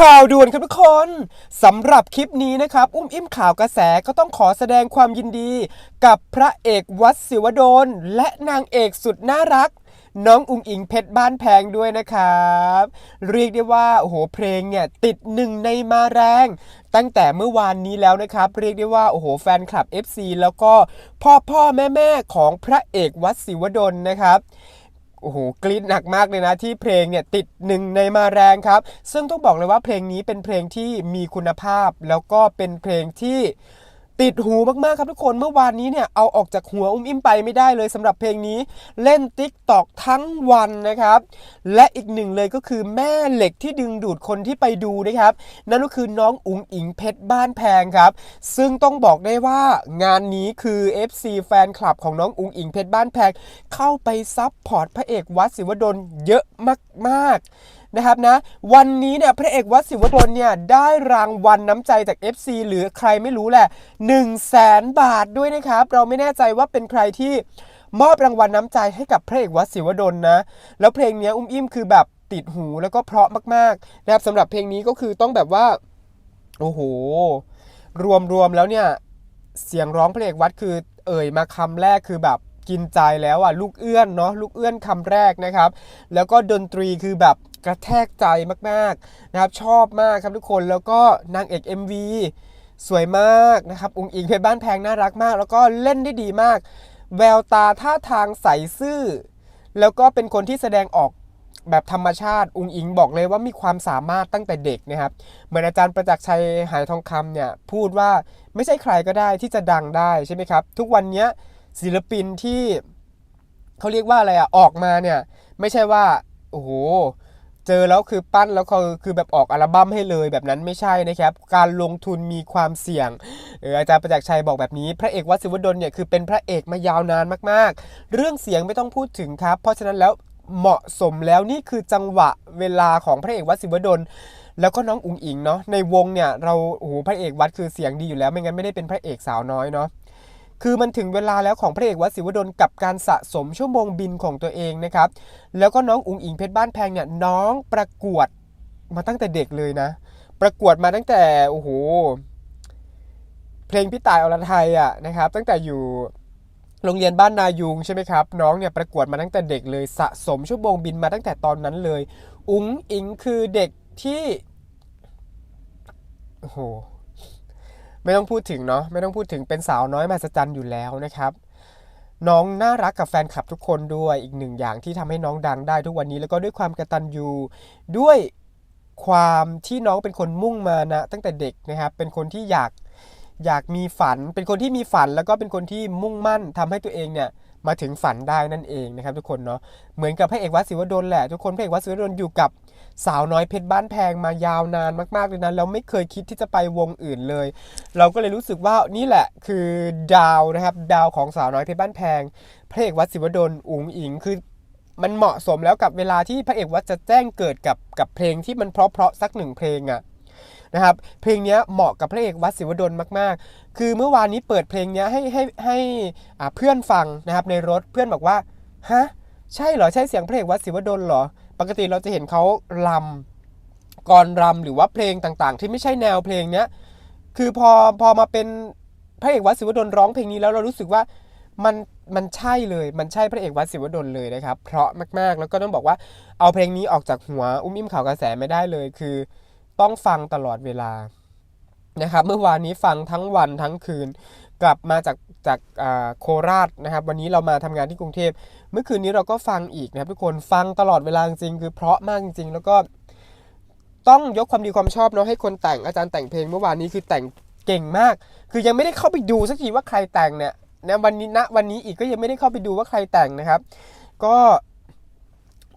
ข่าวด่วนครับทุกคนสำหรับคลิปนี้นะครับ อุ้มอิ่มข่าวกระแสก็ต้องขอแสดงความยินดี กับพระเอกวัดศิวดลและนางเอกสุดน่ารัก น้องอุ้งอิงเพชรบ้านแพงด้วยนะครับ เรียกได้ว่าโอ้โหเพลงเนี่ยติดหนึ่งในมาแรง ตั้งแต่เมื่อวานนี้แล้วนะครับ เรียกได้ว่าโอ้โหแฟนคลับ FC แล้วก็พ่อพ่อแม่แม่ของพระเอกวัดศิวดลนะครับ โอ้โหกรี๊ดหนักมากเลยนะที่เพลงเนี่ยติดหนึ่งในมาแรงครับ ซึ่งต้องบอกเลยว่าเพลงนี้เป็นเพลงที่มีคุณภาพ แล้วก็เป็นเพลงที่ ติดหูมากๆครับทุกคนเมื่อวานนี้เนี่ยเอาออกจากหัวอุ้มอิ่มไปไม่ได้เลยสำหรับเพลงนี้เล่นติ๊กตอกทั้งวันนะครับ และอีกหนึ่งเลยก็คือแม่เหล็กที่ดึงดูดคนที่ไปดูนะครับ นั่นก็คือน้องอุ๋งอิงเพชรบ้านแพงครับ ซึ่งต้องบอกได้ว่างานนี้คือ FC แฟนคลับของน้องอุ๋งอิงเพชรบ้านแพงเข้าไปซับพอร์ตพระเอกวัดศิวดลเยอะมากๆ นะครับนะ วันนี้เนี่ยพระเอกวัดศิวดลเนี่ยได้รางวัลน้ำใจจาก FC หรือใครไม่รู้แหละ1 0 0 0 0แสนบาทด้วยนะครับ เราไม่แน่ใจว่าเป็นใครที่มอบรางวัลน้ำใจให้กับพระเอกวัดศิวดลนะ แล้วเพลงเนี้ยอุ้มอิ่มคือแบบติดหูแล้วก็เพราะมากๆนะครับสำหรับเพลงนี้ก็คือต้องแบบว่า โอ้โห รวมรวมแล้วเนี่ยเสียงร้องพระเอกวัดคือ เอ่ยมาคำแรกคือแบบกินใจแล้วอะลูกเอื้อนเนาะลูกเอื้อนคำแรกนะครับ แล้วก็ดนตรีคือแบบ กระแทกใจมากๆนะครับชอบมากครับทุกคนแล้วก็นางเอก MV สวยมากนะครับอุงอิงเพชรบ้านแพงน่ารักมาก แล้วก็เล่นได้ดีมาก แววตาท่าทางใสซื่อ แล้วก็เป็นคนที่แสดงออกแบบธรรมชาติอุงอิงบอกเลยว่ามีความสามารถตั้งแต่เด็กนะครับ เหมือนอาจารย์ประจักษ์ชัยหายทองคำเนี่ยพูดว่าไม่ใช่ใครก็ได้ที่จะดังได้ใช่ไหมครับ ทุกวันนี้ศิลปินที่เขาเรียกว่าอะไรอะออกมาเนี่ย ไม่ใช่ว่า โอ้โห เจอแล้วคือปั้นแล้วคือคือแบบออกอัลบั้มให้เลยแบบนั้นไม่ใช่นะครับ การลงทุนมีความเสี่ยงเอออาจารย์ประจักษ์ชัยบอกแบบนี้ พระเอกวัดศิวดลเนี่ยคือเป็นพระเอกมายาวนานมากๆ เรื่องเสียงไม่ต้องพูดถึงครับ เพราะฉะนั้นแล้วเหมาะสมแล้วนี่คือจังหวะเวลาของพระเอกวัดศิวดลแล้วก็น้องอุ๋งอิงเนาะในวงเนี่ยเราโอ้โหพระเอกวัดคือเสียงดีอยู่แล้วไม่งั้นไม่ได้เป็นพระเอกสาวน้อยเนาะ คือมันถึงเวลาแล้วของพระเอกวัดศิวดลกับการสะสมชั่วโมงบินของตัวเองนะครับ แล้วก็น้องอุ๋งอิงเพชรบ้านแพงเนี่ยน้องประกวดมาตั้งแต่เด็กเลยนะ ประกวดมาตั้งแต่โอ้โหเพลงพี่ตายอรไทยอะนะครับ ตั้งแต่อยู่โรงเรียนบ้านนายุงใช่ไหมครับ น้องเนี่ยประกวดมาตั้งแต่เด็กเลยสะสมชั่วโมงบินมาตั้งแต่ตอนนั้นเลย อุ๋งอิงคือเด็กที่โอ้โห ไม่ต้องพูดถึงเนาะไม่ต้องพูดถึงเป็นสาวน้อยมหัศจรรย์อยู่แล้วนะครับ น้องน่ารักกับแฟนคลับทุกคนด้วยอีกหนึ่งอย่างที่ทำให้น้องดังได้ทุกวันนี้แล้วก็ด้วยความกระตัญญูด้วยความที่น้องเป็นคนมุ่งมานะ ตั้งแต่เด็กนะครับ เป็นคนที่อยากอยากมีฝัน เป็นคนที่มีฝันแล้วก็เป็นคนที่มุ่งมั่นทำให้ตัวเองเนี่ยมาถึงฝันได้นั่นเองนะครับ ทุกคนเนาะเหมือนกับพระเอกวัดศิวดลแหละทุกคนพระเอกวัดศิวดลอยู่กับ สาวน้อยเพชรบ้านแพงมายาวนานมากๆเลยนะแล้วไม่เคยคิดที่จะไปวงอื่นเลย เราก็เลยรู้สึกว่านี่แหละคือดาวนะครับดาวของสาวน้อยเพชรบ้านแพงพระเอกวัดศิวดลอุ๋งอิงคือมันเหมาะสมแล้วกับเวลาที่พระเอกวัดจะแจ้งเกิดกับกับเพลงที่มันเพราะๆสักหนึ่งเพลงอะนะครับเพลงนี้เหมาะกับพระเอกวัดศิวดลมากๆ คือเมื่อวานนี้เปิดเพลงนี้ให้ให้ให้เพื่อนฟังนะครับในรถเพื่อนบอกว่าฮะใช่เหรอใช่เสียงพระเอกวัดศิวดลเหรอ ปกติเราจะเห็นเขาลำกรรำหรือว่าเพลงต่างๆ ที่ไม่ใช่แนวเพลงเนี้ยคือพอพอมาเป็นพระเอกวัดศิวดลร้องเพลงนี้แล้วเรารู้สึกว่ามันมันใช่เลย มันใช่พระเอกวัดศิวดลเลยนะครับ เพราะมากๆ แล้วก็ต้องบอกว่าเอาเพลงนี้ออกจากหัว อุ้มอิ่มข่าวกระแสไม่ได้เลย คือต้องฟังตลอดเวลานะครับ เมื่อวานนี้ฟังทั้งวันทั้งคืน กลับมาจากจากอ่าโคราชนะครับ วันนี้เรามาทำงานที่กรุงเทพ เมื่อคืนนี้เราก็ฟังอีกนะครับทุกคนฟังตลอดเวลาจริงคือเพราะมากจริงๆแล้วก็ต้องยกความดีความชอบเนาะให้คนแต่งอาจารย์แต่งเพลงเมื่อวานนี้คือแต่งเก่งมาก คือยังไม่ได้เข้าไปดูสักทีว่าใครแต่งเนี่ยนะวันนี้ณวันนี้อีกก็ยังไม่ได้เข้าไปดูว่าใครแต่งนะครับ ก็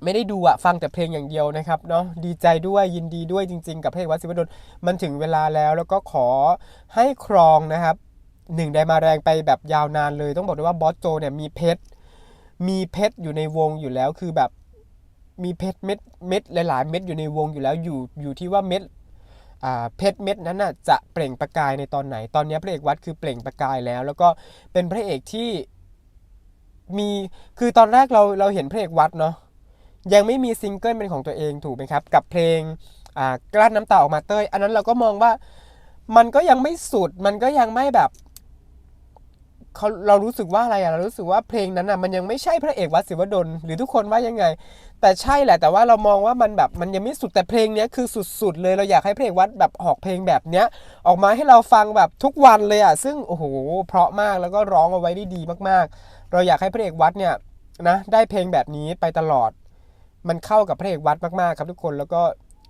ไม่ได้ดูอะฟังแต่เพลงอย่างเดียวนะครับเนาะดีใจด้วยยินดีด้วยจริง ๆ กับเพระเอกวัดศิวดลมันถึงเวลาแล้ว แล้วก็ขอให้ครองนะครับหนึ่งได้มาแรงไปแบบยาวนานเลย ต้องบอกเลยว่าบอสโจเนี่ยมีเพชร มีเพชรอยู่ในวงอยู่แล้วคือแบบมีเพชรเม็ดเม็ดหลายๆ เม็ดอยู่ในวงอยู่แล้วอยู่อยู่ที่ว่าเม็ดเพชรเม็ดนั้นน่ะจะเปล่งประกายในตอนไหน ตอนนี้พระเอกวัดคือเปล่งประกายแล้ว แล้วก็เป็นพระเอกที่มีคือตอนแรกเราเราเห็นพระเอกวัดเนาะยังไม่มีซิงเกิลเป็นของตัวเองถูกไหมครับ กับเพลงกลั้นน้ำตาออกมาเต้ย อันนั้นเราก็มองว่ามันก็ยังไม่สุดมันก็ยังไม่แบบ เขาเรารู้สึกว่าอะไรอะเรารู้สึกว่าเพลงนั้นอะมันยังไม่ใช่พระเอกวัดศิวดลหรือทุกคนว่ายังไง แต่ใช่แหละแต่ว่าเรามองว่ามันแบบมันยังไม่สุดแต่เพลงเนี้ยคือสุดๆเลยเราอยากให้พระเอกวัดแบบออกเพลงแบบเนี้ย ออกมาให้เราฟังแบบทุกวันเลยอะซึ่งโอ้โหเพราะมากแล้วก็ร้องเอาไว้ได้ดีมากๆ เราอยากให้พระเอกวัดเนี่ยนะได้เพลงแบบนี้ไปตลอด มันเข้ากับพระเอกวัดมากๆครับทุกคนแล้วก็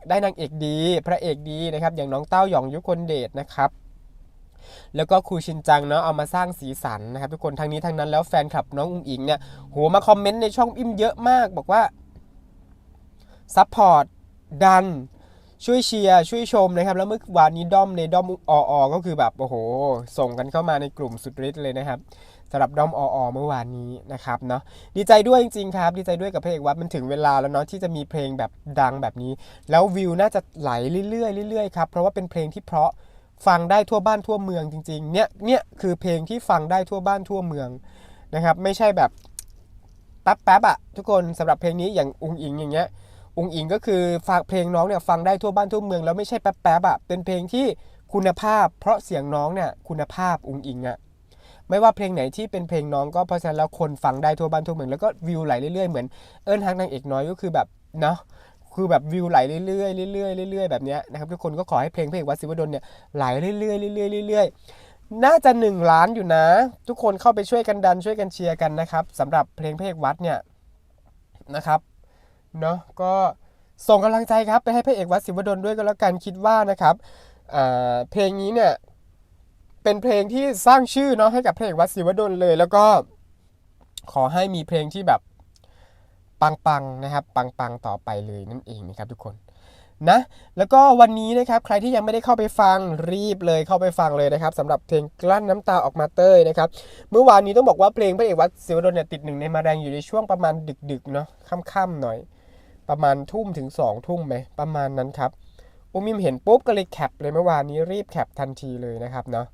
ได้นางเอกดี พระเอกดีนะครับ อย่างน้องเต้าหยองยุคนเดชนะครับ แล้วก็ครูชินจังเนาะเอามาสร้างสีสันนะครับ ทุกคนทางนี้ทางนั้นแล้วแฟนคลับน้องอุ๋งอิงเนี่ยโหมาคอมเมนต์ในช่องอิมเยอะมาก บอกว่าซัพพอร์ตดันช่วยเชียร์ช่วยชมนะครับ แล้วเมื่อวานนี้ด้อมในด้อมอออก็คือแบบโอ้โห ส่งกันเข้ามาในกลุ่มสุดฤทธิ์เลยนะครับสำหรับด้อมออเมื่อวานนี้นะครับเนาะดีใจด้วยจริงๆครับ ดีใจด้วยกับเพระเอกวัดมันถึงเวลาแล้วเนาะที่จะมีเพลงแบบดังแบบนี้ แล้ววิวน่าจะไหลเรื่อยๆเรื่อยๆครับเพราะว่าเป็นเพลงที่เพราะ ฟังได้ทั่วบ้านทั่วเมืองจริงๆ เนี่ยเนี่ยคือเพลงที่ฟังได้ทั่วบ้านทั่วเมืองนะครับ ไม่ใช่แบบแป๊บแป๊บอะทุกคนสำหรับเพลงนี้อย่างอุงอิงอย่างเงี้ยอุงอิงก็คือฝากเพลงน้องเนี่ยฟังได้ทั่วบ้านทั่วเมืองแล้วไม่ใช่แป๊บๆอะเป็นเพลงที่คุณภาพ เพราะเสียงน้องเนี่ยคุณภาพอุงอิงอะไม่ว่าเพลงไหนที่เป็นเพลงน้องก็เพราะฉะนั้นแล้วคนฟังได้ทั่วบ้านทั่วเมืองแล้วก็วิวไหลเรื่อยๆเหมือนเอิญฮักนางเอกน้อยก็คือแบบเนาะ คือแบบวิวไหลเรื่อยๆเรื่อยๆเรื่อยๆแบบนี้นะครับทุกคนก็ขอให้เพลงเพลงวัดศิวดลเนี่ยไหลเรื่อยๆเรื่อยๆเรื่อยๆน่าจะ 1 ล้านอยู่นะ ทุกคนเข้าไปช่วยกันดันช่วยกันเชียร์กันนะครับสำหรับเพลงเพลงวัดเนี่ยนะครับเนาะก็ส่งกำลังใจครับไปให้พระเอกวัดศิวดลด้วยก็แล้วกันคิดว่านะครับเพลงนี้เนี่ยเป็นเพลงที่สร้างชื่อเนาะให้กับพระเอกวัดศิวดลเลย แล้วก็ขอให้มีเพลงที่แบบ ปังๆนะครับ ปังๆต่อไปเลยนั่นเองนะครับทุกคนนะแล้วก็วันนี้นะครับใครที่ยังไม่ได้เข้าไปฟังรีบเลยเข้าไปฟังเลยนะครับสำหรับเพลงกลั้นน้ำตาออกมาเต้ยนะครับเมื่อวานนี้ต้องบอกว่าเพลงพระเอกวัดศิวดลเนี่ยติดหนึ่งในมาแรงอยู่ในช่วงประมาณดึกๆเนาะค่ำๆหน่อย ประมาณทุ่มถึงสองทุ่มไหมประมาณนั้นครับอุมิมเห็นปุ๊บก็เลยแคปเลยเมื่อวานนี้รีบแคปทันทีเลยนะครับเนาะ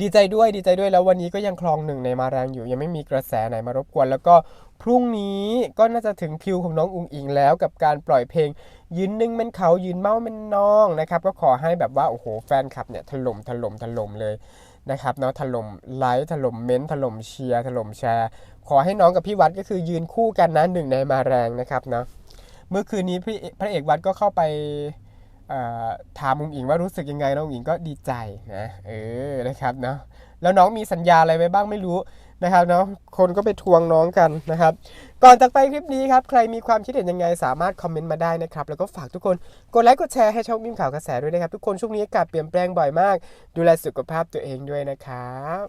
ดีใจด้วยดีใจด้วยแล้ววันนี้ก็ยังคลองหนึ่งในมาแรงอยู่ ยังไม่มีกระแสไหนมารบกวน แล้วก็พรุ่งนี้ก็น่าจะถึงคิวของน้องอุงอิงแล้วกับการปล่อยเพลง ยืนหนึ่งเป็นเขายืนเมาเป็นน้องนะครับก็ขอให้แบบว่าโอ้โหแฟนคลับเนี่ยถล่มถล่มถล่มเลยนะครับเนาะถล่มไลค์ถล่มเม้นต์ถล่มเชียร์ถล่มแชร์ ขอให้น้องกับพี่วัดก็คือยืนคู่กันนะหนึ่งในมาแรงนะครับเนาะเมื่อคืนนี้พี่พระเอกวัดก็เข้าไป ถามอุ๋งอิงว่ารู้สึกยังไงน้องอุ๋งอิงก็ดีใจนะเออนะครับเนาะแล้วน้องมีสัญญาอะไรไว้บ้างไม่รู้นะครับเนาะคนก็ไปทวงน้องกันนะครับ ก่อนจากไปคลิปนี้ครับ ใครมีความคิดเห็นยังไงสามารถคอมเมนต์มาได้นะครับ แล้วก็ฝากทุกคนกดไลค์กดแชร์ให้ช่องมิมข่าวกระแสด้วยนะครับ ทุกคนช่วงนี้อากาศเปลี่ยนแปลงบ่อยมาก ดูแลสุขภาพตัวเองด้วยนะครับ